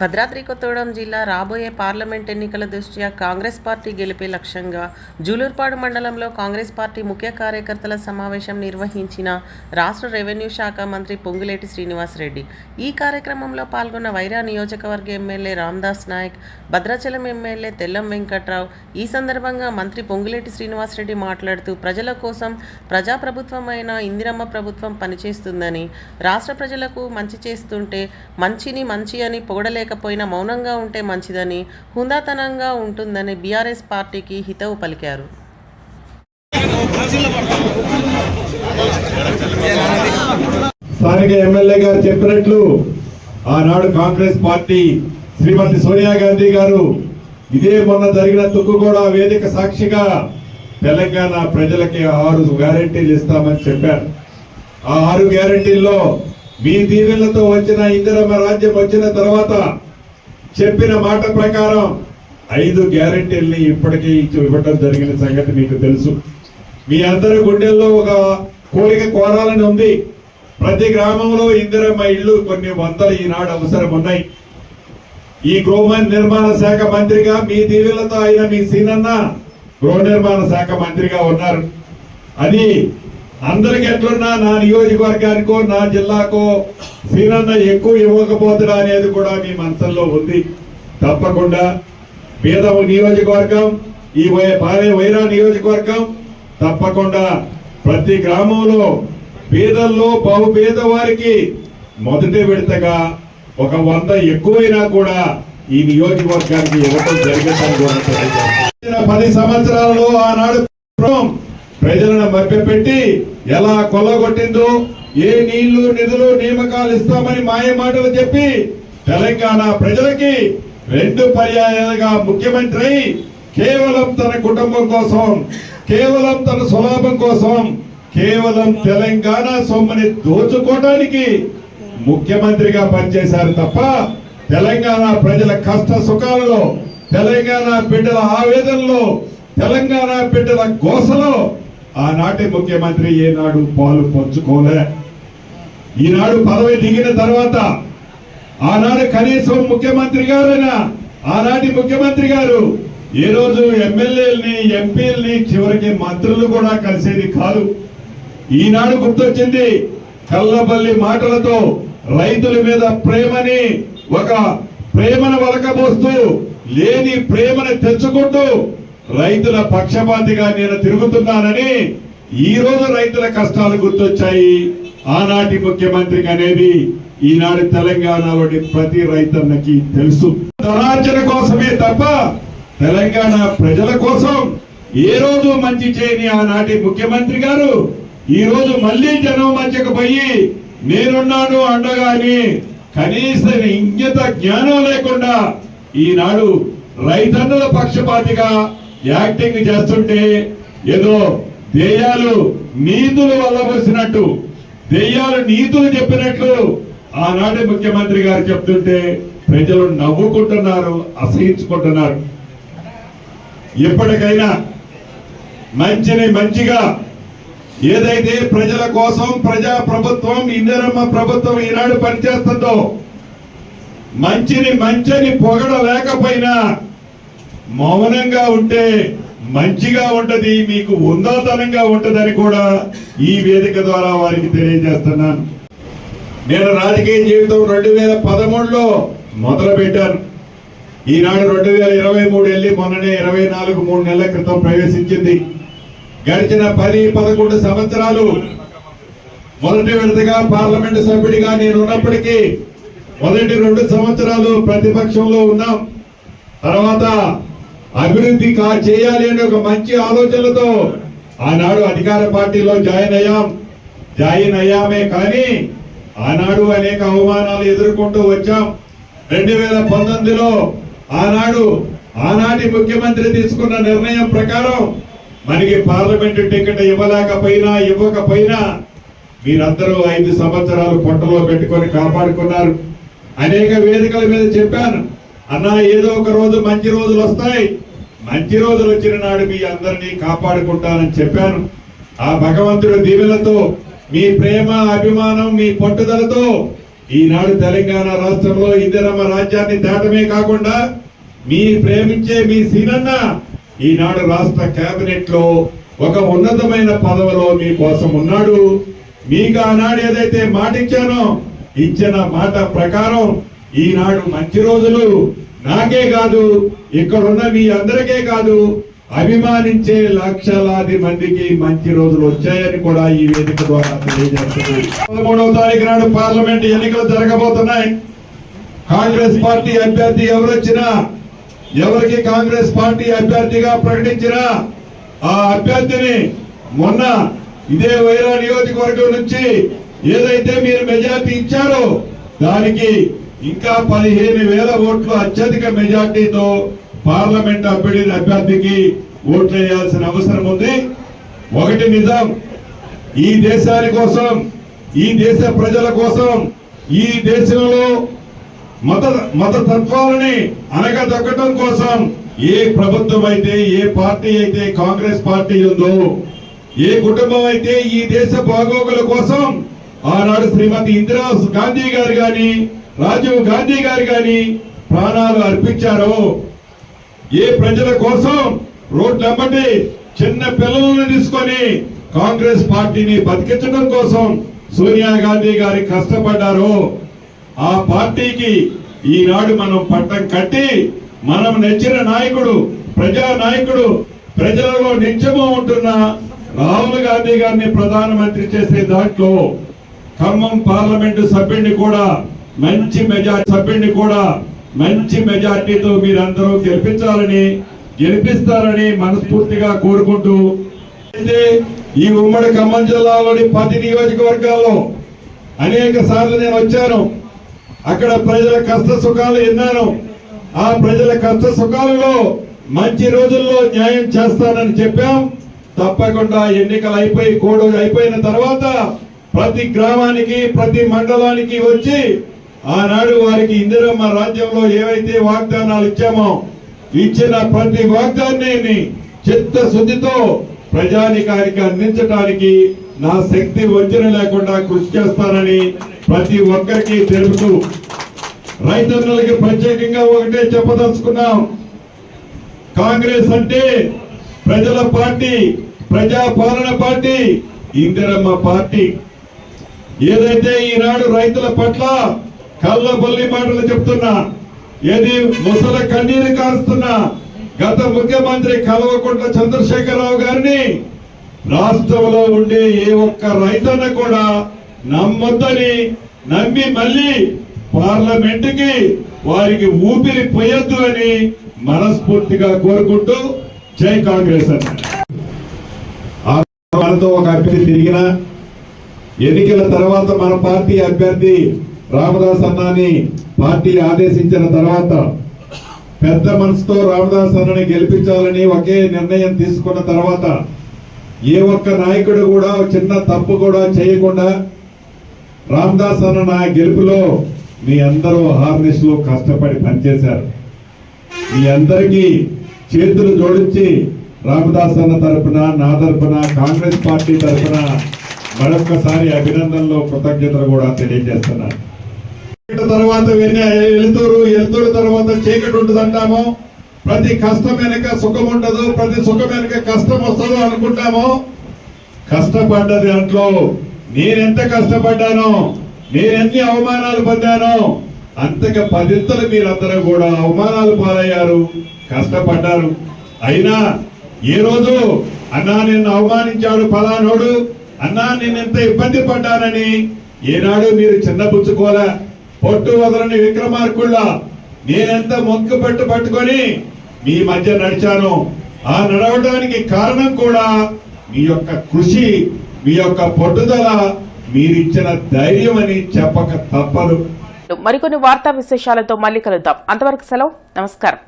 భద్రాద్రి కొత్తగూడెం జిల్లా రాబోయే పార్లమెంట్ ఎన్నికల దృష్ట్యా కాంగ్రెస్ పార్టీ గెలిపే లక్ష్యంగా జూలూర్పాడు మండలంలో కాంగ్రెస్ పార్టీ ముఖ్య కార్యకర్తల సమావేశం నిర్వహించిన రాష్ట్ర రెవెన్యూ శాఖ మంత్రి పొంగులేటి శ్రీనివాసరెడ్డి. ఈ కార్యక్రమంలో పాల్గొన్న వైరా నియోజకవర్గ ఎమ్మెల్యే రామ్దాస్ నాయక్ భద్రాచలం ఎమ్మెల్యే తెల్లం వెంకట్రావు ఈ సందర్భంగా మంత్రి పొంగులేటి శ్రీనివాసరెడ్డి మాట్లాడుతూ ప్రజల కోసం ప్రజాప్రభుత్వమైన ఇందిరమ్మ ప్రభుత్వం పనిచేస్తుందని రాష్ట్ర ప్రజలకు మంచి చేస్తుంటే మంచిని మంచి అని పొగడలేకపోయినా మౌనంగా ఉంటే మంచిదని హుందాతనంగా ఉంటుందని బీఆర్ఎస్ పార్టీకి హితవు పలికారు. స్థానిక ఎమ్మెల్యే గారు చెప్పినట్లు ఆనాడు కాంగ్రెస్ పార్టీ శ్రీమతి సోనియా గాంధీ గారు ఇదే మొన్న జరిగిన తుక్కుగూడ వేదిక సాక్షిగా తెలంగాణ ప్రజలకి ఆరు గ్యారంటీలు ఇస్తామని చెప్పారు. ఆ ఆరు గ్యారంటీల్లో మీ దీవెనలతో వచ్చిన ఇందిరమ్మ రాజ్యం వచ్చిన తర్వాత చెప్పిన మాట ప్రకారం ఐదు గ్యారెంటీల్ని ఇప్పటికీ ఇవ్వడం జరిగిన సంగతి మీకు తెలుసు. మీ అందరి గుండెల్లో ఒక కోరిక కోరాలని ఉంది. ప్రతి గ్రామంలో ఇందిరమ్మ ఇళ్ళు కొన్ని వందలు ఈనాడు అవసరం ఉన్నాయి. ఈ గృహ నిర్మాణ శాఖ మంత్రిగా మీ దీవెలతో అయిన మీ సీనన్న గృహ నిర్మాణ శాఖ మంత్రిగా ఉన్నారు. అది అందరికి ఎట్లున్నా నా నియోజకవర్గానికో నా జిల్లాకో సీనన్న ఎక్కువ ఇవ్వకపోతున్నా అనేది కూడా మీ మనసులో ఉంది. తప్పకుండా పేద నియోజకవర్గం ఈ వై- పాలే వైరా నియోజకవర్గం తప్పకుండా ప్రతి గ్రామంలో పేదల్లో బహు పేదవారికి మొదటి విడతగా ఒక వంద ఎక్కువైనా కూడా ఈ నియోజకవర్గానికి ఇవ్వడం జరిగిందని కూడా పది సంవత్సరాలలో ఆనాడు ప్రజలను మభ్యపెట్టి ఎలా కొల్లగొట్టిందో ఏ నీళ్ళు నిధులు నియామకాలు ఇస్తామని మాయ మాటలు చెప్పి తెలంగాణ ప్రజలకి రెండు పర్యాయాలుగా ముఖ్యమంత్రి కేవలం తన కుటుంబం కోసం కేవలం తన స్వలాభం కోసం కేవలం తెలంగాణ సొమ్ముని దోచుకోవడానికి ముఖ్యమంత్రిగా పనిచేశారు తప్ప తెలంగాణ ప్రజల కష్ట సుఖాలలో తెలంగాణ బిడ్డల ఆవేదనలో తెలంగాణ బిడ్డల గోసలో ఆనాటి ముఖ్యమంత్రి ఏనాడు పాలు పంచుకోలే. ఈనాడు పదవి దిగిన తర్వాత ఆనాడు కనీసం ముఖ్యమంత్రి గారైనా ఆనాటి ముఖ్యమంత్రి గారు ఏ రోజు ఎమ్మెల్యేలని ఎంపీలని చివరికి మంత్రులు కూడా కలిసేది కాదు. ఈనాడు గుర్తొచ్చింది కల్లబల్లి మాటలతో రైతుల మీద ప్రేమని ఒక ప్రేమను వలకబోస్తూ లేని ప్రేమను తెచ్చుకుంటూ రైతుల పక్షపాతిగా నేను తిరుగుతున్నానని ఈ రోజు రైతుల కష్టాలు గుర్తొచ్చాయి. ఆనాటి ముఖ్యమంత్రికి అనేది ఈనాడు తెలంగాణలోని ప్రతి రైతన్నకి తెలుసు. ధనార్జన కోసమే తప్ప తెలంగాణ ప్రజల కోసం ఏ రోజు మంచి చేయని ఆనాటి ముఖ్యమంత్రి గారు ఈ రోజు మళ్ళీ జనం మధ్యకు పోయి నేనున్నాను అండగాని కనీస ఇంగిత జ్ఞానం లేకుండా ఈనాడు రైతన్నుల పక్షపాతిగా యాక్టింగ్ చేస్తుంటే ఏదో దెయ్యాలు నీతులు వల్లవలసినట్టు దెయ్యాలు నీతులు చెప్పినట్లు ఆనాటి ముఖ్యమంత్రి గారు చెప్తుంటే ప్రజలు నవ్వుకుంటున్నారు అసహించుకుంటున్నారు. ఎప్పటికైనా మంచిని మంచిగా ఏదైతే ప్రజల కోసం ప్రజా ప్రభుత్వం ఇందిరమ్మ ప్రభుత్వం ఈనాడు పనిచేస్తుందో మంచిని మంచిని పొగడలేకపోయినా మౌనంగా ఉంటే మంచిగా ఉంటది మీకు ఉందాతనంగా ఉంటదని కూడా ఈ వేదిక ద్వారా వారికి తెలియజేస్తున్నాను. నేను రాజకీయ జీవితం రెండు వేల పదమూడులో మొదలు పెట్టాను ఈనాడు రెండు వేల ఇరవై మూడు వెళ్ళి మొన్ననే ఇరవై నాలుగు మూడు నెలల క్రితం ప్రవేశించింది. గడిచిన పది పదకొండు సంవత్సరాలు మొదటి విడతగా పార్లమెంటు సభ్యుడిగా నేను ఉన్నప్పటికీ మొదటి రెండు సంవత్సరాలు ప్రతిపక్షంలో ఉన్నాం. తర్వాత అభివృద్ధి కా చేయాలి అనే ఒక మంచి ఆలోచనతో ఆనాడు అధికార పార్టీలో జాయిన్ అయ్యాం. జాయిన్ అయ్యామే కానీ ఆనాడు అనేక అవమానాలు ఎదుర్కొంటూ వచ్చాం. రెండు వేల పంతొమ్మిదిలో ఆనాడు ఆనాటి ముఖ్యమంత్రి తీసుకున్న నిర్ణయం ప్రకారం మనకి పార్లమెంటు టికెట్ ఇవ్వలేకపోయినా ఇవ్వకపోయినా మీరందరూ ఐదు సంవత్సరాలు పొట్టలో పెట్టుకొని కాపాడుకున్నారు. అనేక వేదికల మీద చెప్పాను. అన్నా ఏదో ఒక రోజు మంచి రోజులు వస్తాయి. మంచి రోజులు వచ్చిన నాడు మీ అందరినీ కాపాడుకుంటానని చెప్పాను. ఆ భగవంతుడి దీవెలతో మీ ప్రేమ అభిమానం మీ పట్టుదలతో ఈనాడు తెలంగాణ రాష్ట్రంలో ఇందిరమ్మ రాజ్యాన్ని దాటమే కాకుండా మీ ప్రేమించే మీ సీనన్న ఈనాడు రాష్ట్ర కేబినెట్లో ఒక ఉన్నతమైన పదవిలో మీ కోసం ఉన్నాడు. మీకు ఆనాడు ఏదైతే మాట ఇచ్చానో ఇచ్చిన మాట ప్రకారం ఈనాడు మంచి రోజులు నాకే కాదు ఇక్కడున్న మీ అందరికీ కాదు అభిమానించే లక్షలాది మందికి మంచి రోజులు వచ్చాయని కూడా ఈ వేదిక ద్వారా పదమూడవ తారీఖు నాడు పార్లమెంట్ ఎన్నికలు జరగబోతున్నాయి. కాంగ్రెస్ పార్టీ అభ్యర్థి ఎవరొచ్చినా ఎవరికి కాంగ్రెస్ పార్టీ అభ్యర్థిగా ప్రకటించినా ఆ అభ్యర్థిని మొన్న ఇదే వైరా నియోజకవర్గం నుంచి ఏదైతే మీరు మెజార్టీ ఇచ్చారో దానికి ఇంకా పదిహేను వేల ఓట్లు అత్యధిక మెజార్టీతో పార్లమెంట్ అభ్యర్థి అభ్యర్థికి ఓట్లు వేయాల్సిన అవసరం ఉంది. ఒకటి నిజం ఈ దేశాని కోసం ఈ దేశ ప్రజల కోసం ఈ దేశంలో మత మత తత్వాలని అనగదొక్కటం కోసం ఏ ప్రభుత్వం అయితే ఏ పార్టీ అయితే కాంగ్రెస్ పార్టీ ఉందో ఏ కుటుంబం అయితే ఈ దేశ బాగోగుల కోసం ఆనాడు శ్రీమతి ఇందిరా గాంధీ గారు కానీ రాజీవ్ గాంధీ గారు కానీ ప్రాణాలు అర్పించారో ఏ ప్రజల కోసం రోడ్లమ్మటి చిన్న పిల్లలను తీసుకొని కాంగ్రెస్ పార్టీని బతికించడం కోసం సోనియా గాంధీ గారి కష్టపడ్డారు ఆ పార్టీకి ఈనాడు మనం పట్టం కట్టి మనం నెచ్చిన నాయకుడు ప్రజా నాయకుడు ప్రజలలో నిత్యము ఉంటున్న రాహుల్ గాంధీ గారిని ప్రధానమంత్రి చేసే దాంట్లో ఖమ్మం పార్లమెంటు సభ్యుడిని కూడా మంచి మెజార్టీ సభ్యుడిని కూడా మంచి మెజార్టీతో మీరందరూ గెలిపించాలని గెలిపిస్తారని మనస్ఫూర్తిగా కోరుకుంటూ అయితే ఈ ఉమ్మడి ఖమ్మం జిల్లాలోని పది నియోజకవర్గాల్లో అనేక సార్లు నేను వచ్చాను. అక్కడ ప్రజల కష్ట సుఖాలు విన్నాను ఆ ప్రజల కష్ట సుఖాలలో మంచి రోజుల్లో న్యాయం చేస్తానని చెప్పాం. తప్పకుండా ఎన్నికలు అయిపోయి కోడు అయిపోయిన తర్వాత ప్రతి గ్రామానికి ప్రతి మండలానికి వచ్చి ఆనాడు వారికి ఇందిరమ్మ రాజ్యంలో ఏవైతే వాగ్దానాలు ఇచ్చామో ఇచ్చిన ప్రతి వాగ్దాన్ని చిత్తశుద్ధితో ప్రజానికానికి అందించడానికి నా శక్తి వంచన లేకుండా కృషి చేస్తానని ప్రతి ఒక్కరికి తెలుపుతూ రైతన్నులకి ప్రత్యేకంగా ఒకటే చెప్పదలుచుకున్నాం. కాంగ్రెస్ అంటే ప్రజల పార్టీ ప్రజా పాలన పార్టీ ఇందిరమ్మ పార్టీ. ఏదైతే ఈనాడు రైతుల పట్ల కళ్ళ బొల్లి మాటలు చెప్తున్నా. ఏది ముసల కన్నీరు కారుస్తున్నా. గత ముఖ్యమంత్రి కల్వకుంట్ల చంద్రశేఖరరావు గారిని రాష్ట్రంలో ఉండే ఏ ఒక్క రైతన్న కూడా నమ్మొద్దని నమ్మి మళ్ళీ పార్లమెంటుకి వారికి ఊపిరి పోయొద్దు అని మనస్ఫూర్తిగా కోరుకుంటూ జై కాంగ్రెస్ అన్నారు మనతో ఒక అభ్యర్థి తిరిగిన ఎన్నికల తర్వాత మన పార్టీ అభ్యర్థి రామదాస్ అన్నాని పార్టీ ఆదేశించిన తర్వాత పెద్ద మనసుతో రామదాస్ అన్నని గెలిపించాలని ఒకే నిర్ణయం తీసుకున్న తర్వాత ఏ ఒక్క నాయకుడు కూడా చిన్న తప్పు కూడా చేయకుండా రామదాస్ అన్న నా గెలుపులో మీ అందరూ హార్నెస్లో కష్టపడి పనిచేశారు. మీ అందరికీ చేతులు జోడించి రామదాస్ అన్న తరపున నా తరపున కాంగ్రెస్ పార్టీ తరపున మరొక్కసారి అభినందనలు కృతజ్ఞతలు కూడా తెలియజేస్తున్నాను. తర్వాత వెళ్తూరు వెళ్తూరు తర్వాత చీకటి ఉంటుంది అంటాము ప్రతి కష్టం వెనక సుఖం ఉండదు ప్రతి సుఖం వెనక కష్టం వస్తుందో అనుకుంటాము? కష్టపడ్డది దాంట్లో నేనెంత కష్టపడ్డానో? నేనెన్ని అవమానాలు పొందానో? అంతగా పదింతలు మీరందరూ కూడా అవమానాలు పాలయ్యారు కష్టపడ్డారు. అయినా ఏ రోజు అన్నా నిన్ను అవమానించాడు ఫలానోడు అన్నా నేను ఎంత ఇబ్బంది పడ్డానని ఏనాడు మీరు చిన్నపుచ్చుకోలే పొట్టు వదలని విక్రమార్కుళ్ళ. నేనెంత మొక్కు పెట్టు పట్టుకొని మీ మధ్య నడిచాను. ఆ నడవడానికి కారణం కూడా మీ యొక్క కృషి మీ యొక్క పట్టుదల మీరిచ్చిన ధైర్యం అని చెప్పక తప్పదు. మరికొన్ని వార్తా విశేషాలతో మళ్ళీ కలుద్దాం. అంతవరకు సెలవు. నమస్కారం.